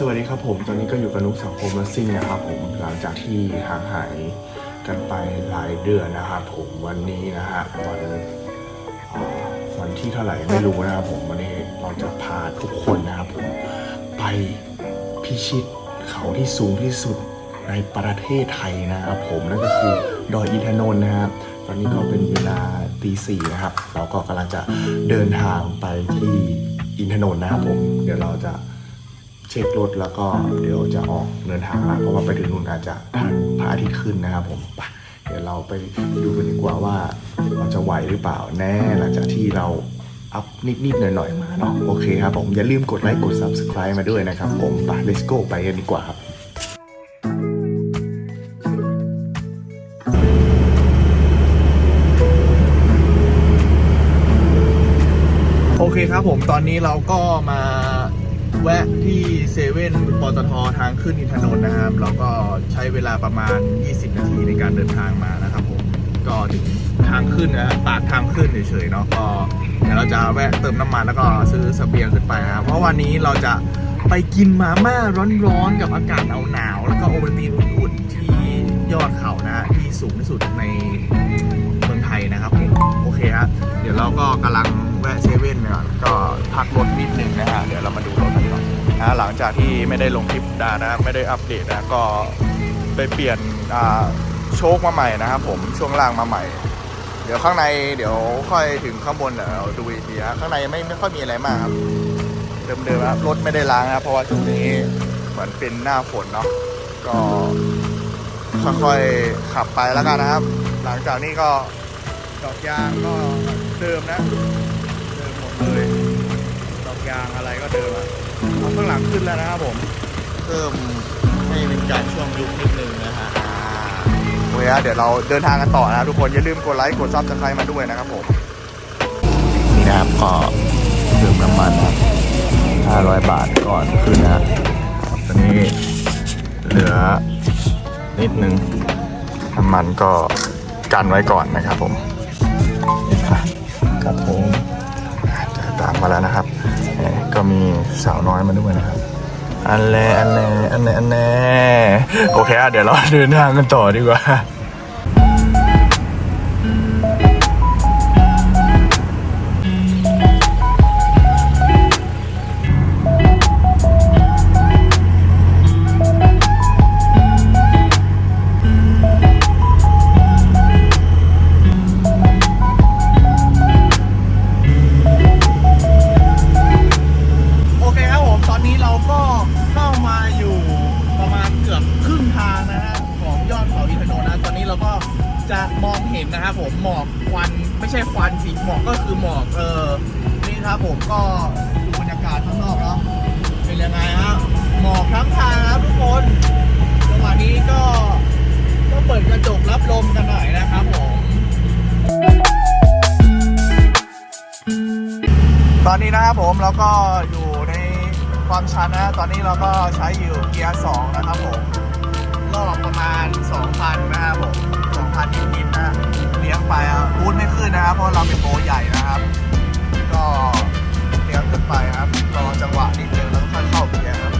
สวัสดีครับผม ตอนนี้ก็อยู่กับนุกสังคมและซิ่งนะครับผม หลังจากที่ห่างหายกันไปหลายเดือนนะครับผมวันนี้นะฮะวันวันที่เท่าไหร่ไม่รู้นะครับผมวันนี้เราจะพาทุกคนนะครับผมไปพิชิตเขาที่สูงที่สุดในประเทศไทยนะครับผมนั่นก็คือดอยอินทนนท์นะครับตอนนี้ก็เป็นเวลาตีสี่นะครับ เราก็กำลังจะเดินทางไปที่อินทนนท์นะครับผม เดี๋ยวเราจะ เช็ครถแล้วก็เดี๋ยวจะออกเดินทางแล้วเพราะว่าไปถึงนู่นอาจจะทันพระอาทิตย์ขึ้นนะครับผมไปเดี๋ยวเราไปดูกันดีกว่าว่าเราจะไหวหรือเปล่าแน่หลังจากที่เราอัพนิดๆหน่อยๆมาเนาะโอเคครับผมอย่าลืมกดไลค์กด subscribe มาด้วยนะครับผมไป let's go ไปกันดีกว่าครับโอเคครับผมตอนนี้เราก็มา แวะที่เซเว่นปตททางขึ้นอินทนนท์นะครับเราก็ใช้เวลาประมาณ 20 นาทีในการเดินทางมานะครับผม ก็ถึงทางขึ้นนะปากทางขึ้นเฉยๆเนาะ ก็เดี๋ยวเราจะแวะเติมน้ำมันแล้วก็ซื้อสเบียงขึ้นไปนะครับเพราะวันนี้เราจะไปกินมาม่าร้อนๆ กับอากาศหนาวๆแล้วก็โอวัลตินอุ่นๆที่ยอดเขานะที่สูงที่สุดใน นะครับโอเคฮะเดี๋ยวเราก็กำลังแวะเซเว่นก่อนก็พักรถนิดนึงนะฮะเดี๋ยวเรามาดูรถกันก่อนนะหลังจากที่ไม่ได้ลงคลิปดานะไม่ได้อัปเดตนะก็ไปเปลี่ยนโชคมาใหม่นะครับผมช่วงล่างมาใหม่ เดี๋ยวข้างในเดี๋ยวค่อยถึงข้างบนเดี๋ยวดูอีกทีนะข้างในไม่ไม่ค่อยมีอะไรมากครับเดิมๆครับรถไม่ได้ล้างนะเพราะว่าช่วงนี้เหมือนเป็นหน้าฝนเนาะก็ค่อยๆขับไปแล้วกันนะครับ หลังจากนี้ก็ ดอกยางก็เดิมนะ เดิมหมดเลย ดอกยางอะไรก็เดิมอะเอาข้างหลังขึ้นแล้วนะครับผมเพิ่มให้เป็นการช่วงยุคนิดนึงนะฮะอ่าโอเคฮะเดี๋ยวเราเดินทางกันต่อนะครับทุกคนอย่าลืมกดไลค์กดซับสไครต์มาด้วยนะครับผมนี่นะครับก็เติมน้ำมันนะ500 บาทก่อนขึ้นนะฮะตอนนี้เหลือนิดนึงน้ำมันก็กันไว้ก่อนนะครับผม ครับผมตามมาแล้วนะครับ ก็มีสาวน้อยมาด้วยนะครับ อันแลอันแลอันแลอันแลโอเคเดี๋ยวเราเดินทางกันต่อดีกว่า ก็ดูบรรยากาศข้างนอกเนาะเป็นยังไงฮะหมอกทั้งทางครับทุกคนจังหวะนี้ก็ก็เปิดกระจกรับลมกันหน่อยนะครับผมตอนนี้นะครับผมเราก็อยู่ในความชันนะตอนนี้เราก็ใช้อยู่เกียร์2นะครับผมรอบประมาณ 2,000นะครับผม2,000นิดๆนะเลี้ยงไปอะบูทไม่ขึ้นนะครับเพราะเราเป็นโบใหญ่นะครับ ก็ ขึ้นไปครับรอจังหวะนิดนึงแล้วค่อยเข้าเกียร์ครับ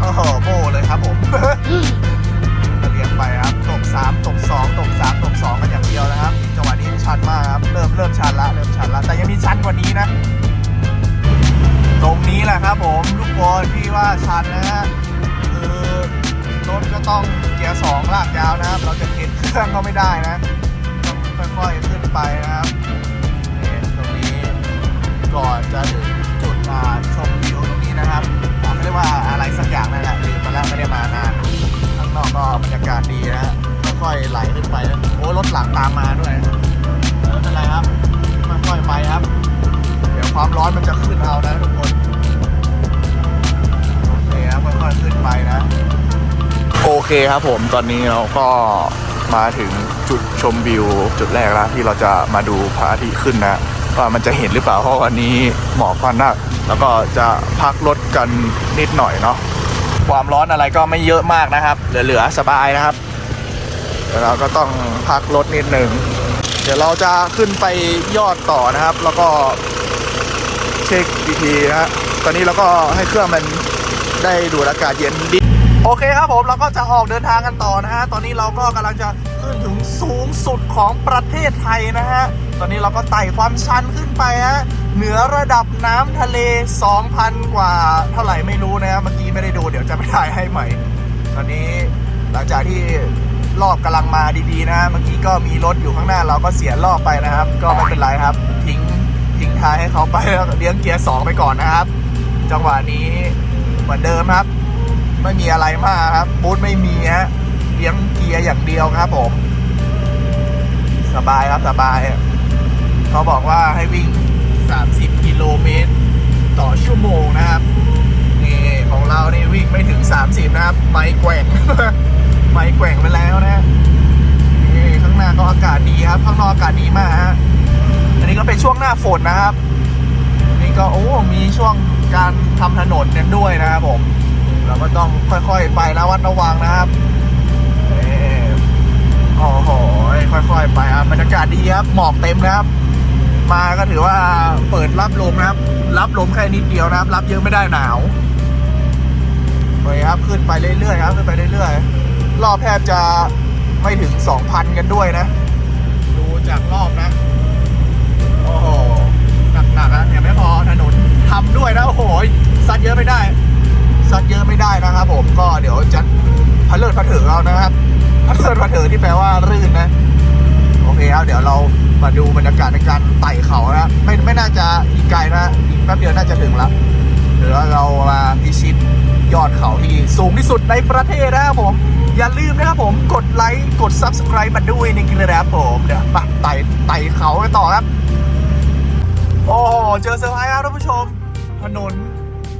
โอ้โหโบเลยครับผมเลี้ยงไปครับตก3ตก2ตก3ตก2กันอย่างเดียวนะครับ จังหวะนี้ชันมากครับเริ่มเริ่มชันละเริ่มชันละแต่ยังมีชันกว่านี้นะ ตรงนี้แหละครับผมลูกบอลที่ว่าชันนะฮะคือรถก็ต้องเกียร์สองลากยาวนะครับ เราจะเข็นเครื่องก็ไม่ได้นะต้องค่อยๆขึ้นไปนะครับตรงนี้ก่อนจะถึง วตรงนี้นะครับอ่าเขาเรียกว่าอะไรสักอย่างนั่นแหละลืมมาแล้วไม่ได้มานานข้างนอกก็บรรยากาศดีนะฮะค่อยๆไหลขึ้นไปนะโอ้รถหลังตามมาด้วยไม่เป็นไรครับค่อยๆไปครับ เดี๋ยวความร้อนมันจะขึ้นเอานะทุกคนโอเคครับค่อยๆขึ้นไปนะ โอเคครับผมตอนนี้เราก็มาถึงจุดชมวิว จุดแรกแล้วที่เราจะมาดูพระอาทิตย์ขึ้นนะว่ามันจะเห็นหรือเปล่าเพราะวันนี้หมอกค่อนข้าง แล้วก็จะพักรถกันนิดหน่อยเนาะความร้อนอะไรก็ไม่เยอะมากนะครับ เหลือๆสบายนะครับแต่เราก็ต้องพักรถนิดหนึ่งเดี๋ยวเราจะขึ้นไปยอดต่อนะครับ แล้วก็เช็คอีกทีนะฮะตอนนี้เราก็ให้เครื่องมันได้ดูดอากาศเย็นดีโอเคครับผมเราก็จะออกเดินทางกันต่อนะฮะตอนนี้เราก็กำลังจะขึ้นถึงสูงสุดของประเทศไทยนะฮะตอนนี้เราก็ไต่ความชันขึ้นไปฮะ เหนือระดับน้ำทะเล 2,000 กว่าเท่าไหร่ไม่รู้นะฮะเมื่อกี้ไม่ได้ดูเดี๋ยวจะไปถ่ายให้ใหม่ ตอนนี้หลังจากที่รอบกำลังมาดีๆนะเมื่อกี้ก็มีรถอยู่ข้างหน้าเราก็เสียรอบไปนะครับ ก็ไม่เป็นไรครับ ทิ้งทิ้งท้ายให้เขาไปแล้วเลี้ยงเกียร์สองไปก่อนนะครับ จังหวะนี้เหมือนเดิมครับ ไม่มีอะไรมากครับบูธไม่มีฮะเลี้ยงเกียร์อย่างเดียวครับผม สบายครับสบายเขาบอกว่าให้วิ่ง 30 กิโลเมตร ต่อชั่วโมงนะครับ นี่ของเรานี่วิ่งไม่ถึง 30 นะครับ ไม่แกว่ง ไม่แกว่งไปแล้วนะนี่ข้างหน้าก็อากาศดีครับ ข้างนอกอากาศดีมากฮะ อันนี้ก็เป็นช่วงหน้าฝนนะครับ นี่ก็โอ้มีช่วงการทำถนนกันด้วยนะครับผม เราก็ต้องค่อยๆไประวัดระวังนะครับโอ้โหค่อยๆไปครับบรรยากาศดีครับ หมอกเต็มนะครับ มาก็ถือว่าเปิดรับลมนะครับ รับลมแค่นิดเดียวนะครับ รับเยอะไม่ได้หนาวโอเคครับขึ้นไปเรื่อยๆครับขึ้นไปเรื่อยๆรอบแทบจะไม่ถึง2,000กันด้วยนะ ดูจากรอบนะโอ้โหหนักๆอะยังไม่พอถนนทำด้วยนะโอ้โหซัดเยอะไม่ได้ซัดเยอะไม่ได้นะครับ ผมก็เดี๋ยวจะพะเลิดพะเถือเอานะครับพะเลิดพะเถือที่แปลว่ารื่นนะโอเคครับเดี๋ยวเรา มาดูบรรยากาศในการไต่เขานะไม่ไม่น่าจะอีกไกลนะอีกแป๊บเดียวน่าจะถึงละเดี๋ยวเรามาพิชิตยอดเขาที่สูงที่สุดในประเทศนะครับผม อย่าลืมนะครับผมกดไลค์กด subscribe มาด้วยในกินเลยนะครับผมเดี๋ยวไปไต่ไต่เขากันต่อครับ โอ้เจอเซอร์ไพรส์ครับท่านผู้ชม ถนน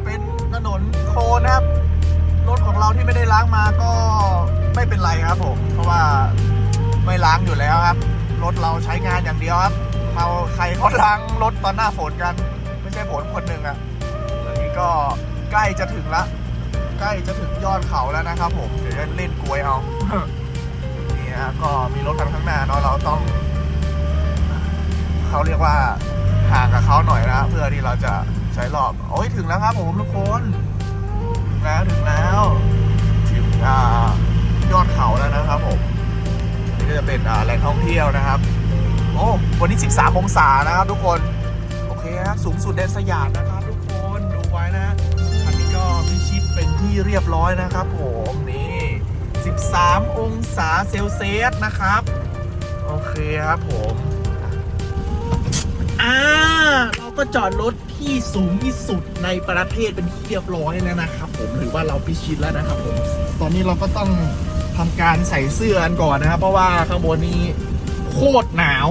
เป็นถนนโคลนนะครับรถของเราที่ไม่ได้ล้างมาก็ไม่เป็นไรครับผม เพราะว่าไม่ล้างอยู่แล้วครับ รถเราใช้งานอย่างเดียวครับเขาใครเขาล้างรถตอนหน้าฝนกัน ไม่ใช่ฝนคนหนึ่งอะ่ะตอนนี้ก็ใกล้จะถึงละใกล้จะถึงยอดเขาแล้วนะครับผมเดี๋ยวจะเล่นกลวยเอานี่นะก็มีรถคันข้างหน้าเนาะเราต้องเขาเรียกว่าห่างกับเขาหน่อยนะเพื่อที่เราจะใช้รอบโอ้ยถึงแล้วครับผมทุกคนถึงแล้วถึงแล้วถึงอ่ายอดเขาแล้วนะครับผม ก็จะเป็นแหล่งท่องเที่ยวนะครับ โอ้วันนี้ 13 องศานะครับทุกคน โอเคครับสูงสุดแดนสยามนะครับทุกคนดูไว้นะคันนี้ก็พิชิตเป็นที่เรียบร้อยนะครับผมนี่ 13 องศาเซลเซียสนะครับ โอเคครับผมอ่าเราก็จอดรถที่สูงที่สุดในประเทศเป็นที่เรียบร้อยแล้วนะครับ ผมหรือว่าเราพิชิตแล้วนะครับผมตอนนี้เราก็ต้อง ทำการใส่เสื้อกันก่อนนะครับ เพราะว่าข้างบนนี้โคตรหนาว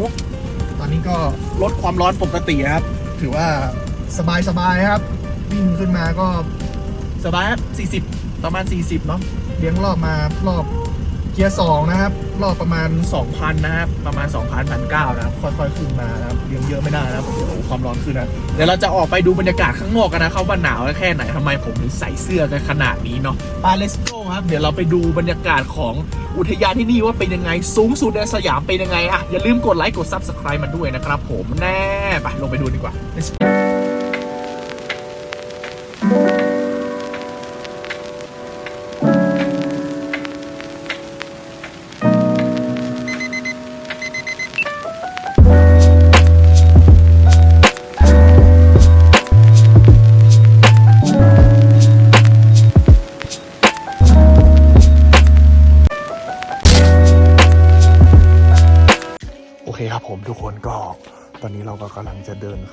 ตอนนี้ก็ลดความร้อนปกติครับ ถือว่าสบายสบายๆครับ วิ่งขึ้นมาก็สบายครับ40 ประมาณ 40 เนาะเลี้ยงรอบมารอบ กียร์สองนะครับ รอบประมาณ 2,000 นะครับ ประมาณ 2,000 1,900นะครับ ค่อยๆ ขึ้นมานะครับเยอะเยอะไม่ได้นะครับโอ้โหความร้อนขึ้นนะเดี๋ยวเราจะออกไปดูบรรยากาศข้างนอกกันนะครับว่าหนาวแค่ไหนทำไมผมถึงใส่เสื้อกันขนาดนี้เนาะไปเลสโกครับ เดี๋ยวเราไปดูบรรยากาศของอุทยานที่นี่ว่าเป็นยังไง สูงสุดในสยามเป็นยังไงอะอย่าลืมกดไลค์กด Subscribe มันด้วยนะครับผมแน่ไปลงไปดูดีกว่า Let's go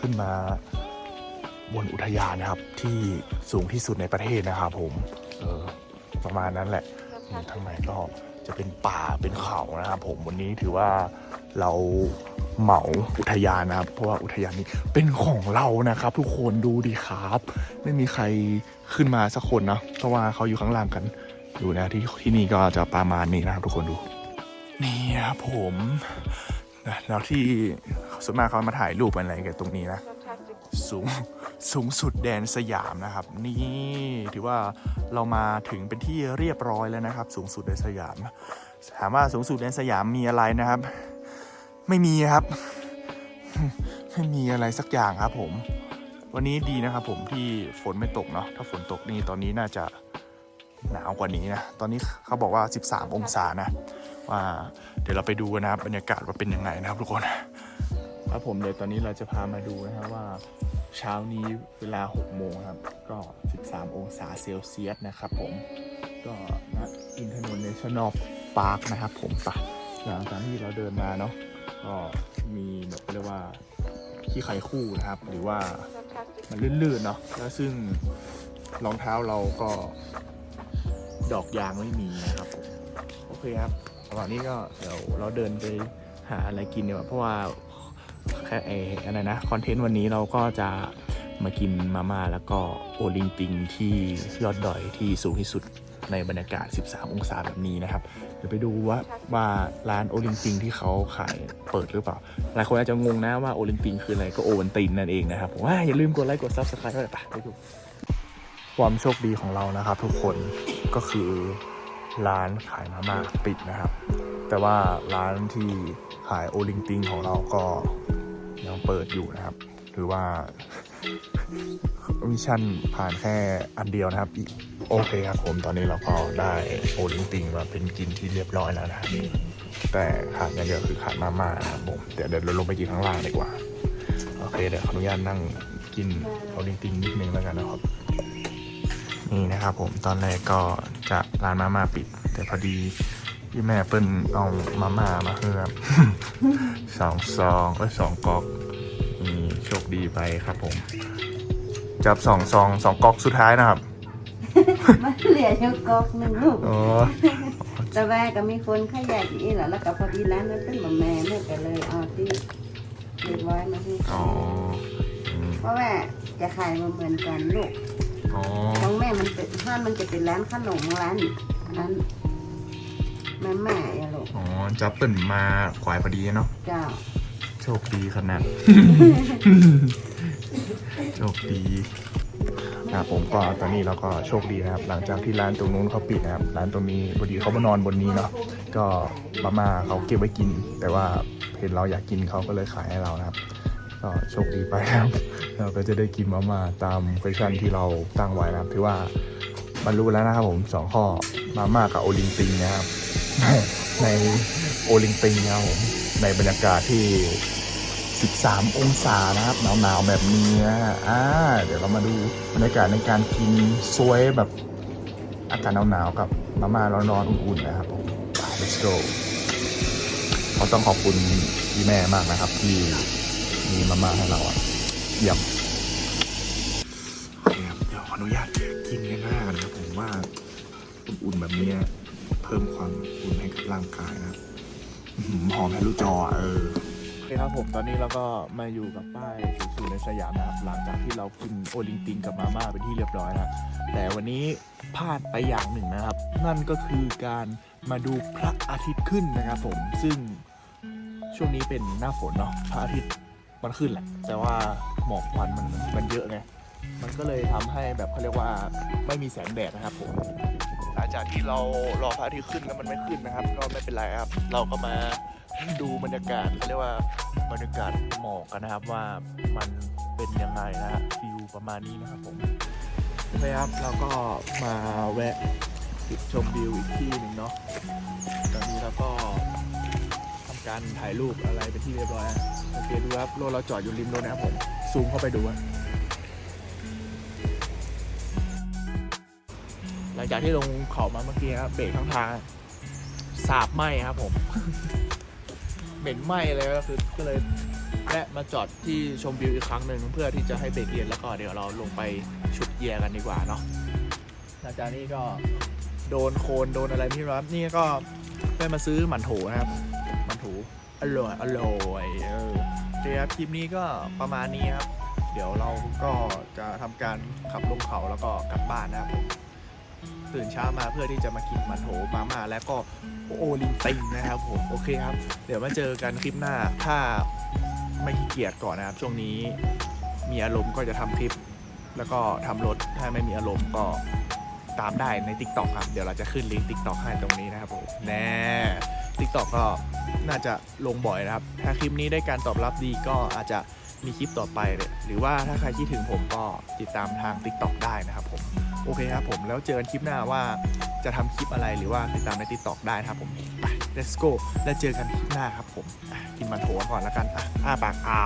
ขึ้นมาบนอุทยานนะครับ ที่สูงที่สุดในประเทศนะครับผมเออประมาณนั้นแหละนี่ทางในก็จะเป็นป่าเป็นเขานะครับ ผมวันนี้ถือว่าเราเหมาอุทยานนะครับ เพราะว่าอุทยานนี้เป็นของเรานะครับ ทุกคนดูดีครับ ไม่มีใครขึ้นมาสักคนนะเพราะว่าเขาอยู่ข้างล่างกันอยู่นะที่ที่นี่ก็จะประมาณนี้นะครับ ทุกคนดูนี่ครับผม นะแล้วที่ส่วนมากเขามาถ่ายรูปอะไรกันตรงนี้นะ สูงสูงสุดแดนสยามนะครับ นี่ถือว่าเรามาถึงเป็นที่เรียบร้อยแล้วนะครับ สูงสุดแดนสยาม ถามว่าสูงสุดแดนสยามมีอะไรนะครับ ไม่มีครับ ไม่มีอะไรสักอย่างครับผม วันนี้ดีนะครับผมที่ฝนไม่ตกเนาะถ้าฝนตกนี่ตอนนี้น่าจะหนาวกว่านี้นะ ตอนนี้เขาบอกว่า 13 องศานะ ว่าเดี๋ยวเราไปดูนะครับบรรยากาศว่าเป็นยังไงนะครับทุกคนครับผมเดี๋ยวตอนนี้เราจะพามาดูนะครับว่าเช้านี้เวลา 6 โมงครับ ก็ 13 องศาเซลเซียสนะครับผม ก็ณอินทนนท์เนชั่นแนลพาร์คนะครับผมปะหลังจากที่เราเดินมาเนาะ ก็มีแบบเรียกว่าที่ไข่คู่นะครับ หรือว่ามันลื่นๆเนาะ แล้วซึ่งรองเท้าเราก็ดอกยางไม่มีนะครับผม โอเคครับ ระหว่างนี้ก็เดี๋ยวเราเดินไปหาอะไรกินดีกว่าเพราะว่าแค่ไอ้อะไรนะคอนเทนต์วันนี้เราก็จะมากินมาม่าแล้วก็โอลิงปิงที่ยอดดอยที่สูงที่สุดในบรรยากาศ 13 องศาแบบนี้นะครับ เดี๋ยวไปดูว่าว่าร้านโอลิงปิงที่เขาขายเปิดหรือเปล่า หลายคนอาจจะงงนะว่าโอลิงปิงคืออะไรก็โอวันตินนั่นเองนะครับผมว่าอย่าลืมกดไลค์กดซับสไครต์ด้วยไปไปดูความโชคดีของเรานะครับ ทุกคนก็คือร้านขายมาม่าปิดนะครับ แต่ว่าร้านที่ขายโอลิงปิงของเราก็ยังเปิดอยู่นะครับหรือว่ามิชชั่นผ่านแค่อันเดียวนะครับ โอเคครับผมตอนนี้เราก็ได้โอลิงปิงมาเป็นกินที่เรียบร้อยแล้วนะครับแต่ขาดอย่างเดียวคือขาดมาม่านะครับผมเดี๋ยวเดี๋ยวเราลงไปกินข้างล่างดีกว่า โอเคเดี๋ยวขออนุญาตนั่งกินโอลิงปิงนิดนึงแล้วกันนะครับนี่นะครับผมตอนแรกก็จะร้านมาม่าปิด แต่พอดี พี่แม่เปิ้ลเอามาม่ามาเพิ่มสองซองเอ้ยสองก๊อกนี่โชคดีไปครับผม จับสองซองสองก๊อกสุดท้ายนะครับมันเหลืออยู่กอกหนึ่งลูกอ๋อแต่ว่าก็มีคนขยายอีกแล้วแล้วก็พอดีร้านนั้นเป็นหมาแม่แม่ก็เลยเอาที่เรียบร้อยมาให้อ๋ออืมเพราะว่าจะขายมาเหมือนกันลูกอ๋อของแม่มันเป็นห้านมันจะเป็นร้านขนมร้านร้าน แม่แม่อะลูกอ๋อจับเปิ้ลมาขวายพอดีเนาะเจ้าโชคดีขนาด โชคดีครับผมก็ตอนนี้เราก็โชคดีนะครับ หลังจากที่ร้านตรงนู้นเขาปิดนะครับ ร้านตรงนี้พอดีเขามานอนบนนี้เนาะก็มาม่าเขาเก็บไว้กิน แต่ว่าเห็นเราอยากกินเขาก็เลยขายให้เรานะครับ ก็โชคดีไปครับ เราก็จะได้กินมาม่าตามเควชั่นที่เราตั้งไว้นะครับถือว่าบรรลุแล้วนะครับผมสองข้อมาม่ากับโอลิงปิงนะครับ ในโอลิงปิงนะครับผมในบรรยากาศที่ 13 องศานะครับหนาวๆแบบนี้อ่าเดี๋ยวเรามาดูบรรยากาศในการกินซวยแบบอากาศหนาวๆกับมาม่าร้อนๆอุ่นๆนะครับผม let's go เราต้องขอบคุณพี่แม่มากนะครับ ที่มีมาม่าให้เราอะเยี่ยมโอเดี๋ยวขออนุญาตกินกันหน้ากันะครับผมว่าอุ่นๆแบบนี้ พิ่มความอุ่นให้กับร่างกายนะครับอื้อหือหอมทะลุจออะเออ โอเคครับผมตอนนี้เราก็มาอยู่กับป้ายสูงๆในสยามนะครับหลังจากที่เรากินโอลิงปิงกับมาม่าเป็นที่เรียบร้อยแล้วแต่วันนี้พลาดไปอย่างหนึ่งนะครับ นั่นก็คือการมาดูพระอาทิตย์ขึ้นนะครับผมซึ่งช่วงนี้เป็นหน้าฝนเนาะพระอาทิตย์มันขึ้นแหละ แต่ว่าหมอกควันมันมันเยอะไงมันก็เลยทำให้แบบเขาเรียกว่าไม่มีแสงแดดนะครับผม หลังจากที่เรารอพระอาทิตย์ขึ้นแล้วมันไม่ขึ้นนะครับ ก็ไม่เป็นไรครับ เราก็มาดูบรรยากาศเรียกว่าบรรยากาศหมอกกันนะครับว่ามันเป็นยังไงนะฮะฟิวประมาณนี้นะครับผมโอเคครับเราก็มาแวะชมวิวอีกที่หนึ่งเนาะตอนนี้เราก็ทำการถ่ายรูปอะไรเป็นที่เรียบร้อยโอเคดูครับรถเราจอดอยู่ริมรถนะครับผมซูมเข้าไปดูอะ ลังจากที่ลงเขามาเมื่อกี้ครับเบรกทั้งทางสาบไหมครับผม เหม็นไหมเลยก็คือก็เลยแวะมาจอดที่ชมวิวอีกครั้งหนึ่งเพื่อที่จะให้เบรกเย็นแล้วก็เดี๋ยวเราลงไปชุดเยียร์กันดีกว่าเนาะหลังจากนี้ก็โดนโคลนโดนอะไรที่รับนี่ก็ได้มาซื้อหมันโถนะครับหมันโถอร่อยอร่อยเออเครับคลิปนี้ก็ประมาณนี้ครับ เดี๋ยวเราก็จะทำการขับลงเขาแล้วก็กลับบ้านนะครับ ตื่นเช้ามาเพื่อที่จะมากินมันโถมาม่าแล้วก็โอลิงปิงนะครับผมโอเคครับ เดี๋ยวมาเจอกันคลิปหน้าถ้าไม่ขี้เกียจก่อนนะครับ ช่วงนี้มีอารมณ์ก็จะทำคลิป แล้วก็ทำรถถ้าไม่มีอารมณ์ก็ตามได้ใน t ิ k t o k ครับ เดี๋ยวเราจะขึ้นลิงก์ t ิ k t o k ให้ตรงนี้นะครับผมแน่ t ิ k t o k ก็น่าจะลงบ่อยนะครับ ถ้าคลิปนี้ได้การตอบรับดีก็อาจจะมีคลิปต่อไปเลยหรือว่าถ้าใครคิดถึงผมก็ติดตามทาง TikTok ได้นะครับผม โอเคครับผมแล้วเจอกันคลิปหน้าว่าจะทำคลิปอะไรหรือว่าติดตามในติ๊กต็อกได้ครับผมไป let's go แล้วเจอกันคลิปหน้าครับผมกินมันโถก่อนแล้วกันอะอ้าปากอ่า